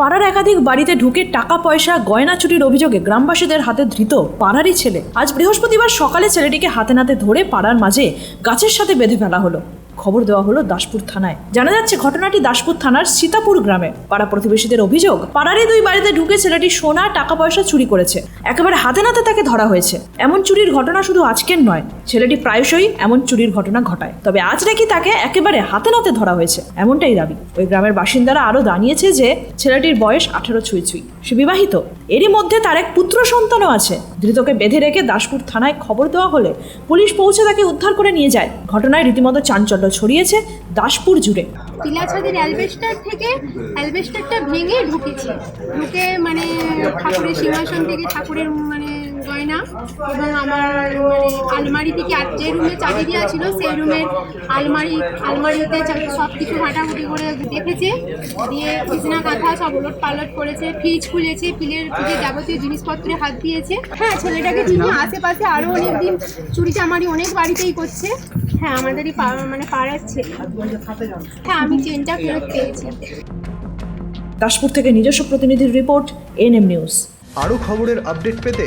পাড়ার একাধিক বাড়িতে ঢুকে টাকা পয়সা গয়না চুরির অভিযোগে গ্রামবাসীদের হাতে ধৃত পাড়ারই ছেলে। আজ বৃহস্পতিবার সকালে ছেলেটিকে হাতে নাতে ধরে পাড়ার মাঝে গাছের সাথে বেঁধে ফেলা হলো। খবর দেওয়া হলো দাসপুর থানায়। জানা যাচ্ছে, ঘটনাটি দাসপুর থানার সীতাপুর গ্রামে। পাড়া প্রতিবেশীদের অভিযোগ, পাড়ারই দুই বাড়িতে ঢুকে ছেলেটি সোনা টাকা পয়সা চুরি করেছে। একেবারে হাতে নাতে তাকে ধরা হয়েছে। এমন চুরির ঘটনা শুধু আজকের নয় ছেলেটি প্রায়শই এমন চুরির ঘটনা ঘটায়। তবে আজ নাকি তাকে একেবারে হাতে নাতে ধরা হয়েছে, এমনটাই দাবি। ওই গ্রামের বাসিন্দারা আরও জানিয়েছে যে, ছেলেটির বয়স আঠারো ছুঁই ছুঁই। সে বিবাহিত। এরই মধ্যে তার এক পুত্র সন্তানও আছে। ধৃতকে বেঁধে রেখে দাসপুর থানায় খবর দেওয়া হলে পুলিশ পৌঁছে তাকে উদ্ধার করে নিয়ে যায়। ঘটনায় রীতিমতো চাঞ্চল্য ছড়িয়েছে দাসপুর জুড়ে। অ্যালবেস্টার থেকে অ্যালবেস্টারটা ভেঙে ঢুকেছে। ঢুকে মানে ঠাকুরের সিংহাসন থেকে ঠাকুরের মানে গয়না এবং আমার মানে আলমারি থেকে আর যে রুমে চাবি দেওয়া ছিল সেই রুমের আলমারি আলমারিতে সব কিছু ঘাটাঘুটি করে দেখেছে। দিয়ে বিছনা কাঁথা সব ওলট পালট করেছে ফ্রিজ খুলেছে ফ্রিজের ফ্রিজের যাবতীয় জিনিসপত্রে হাত দিয়েছে। হ্যাঁ ছেলেটাকে চিনি আশেপাশে আরও অনেক দিন চুরি চামারি অনেক বাড়িতেই করছে। হ্যাঁ আমাদেরই পা- মানে পাড়ার ছেলে। হ্যাঁ আমি চেনটা ফেরত পেয়েছি। দাসপুর থেকে নিজস্ব প্রতিনিধির রিপোর্ট এনএম নিউজ। আরও খবরের আপডেট পেতে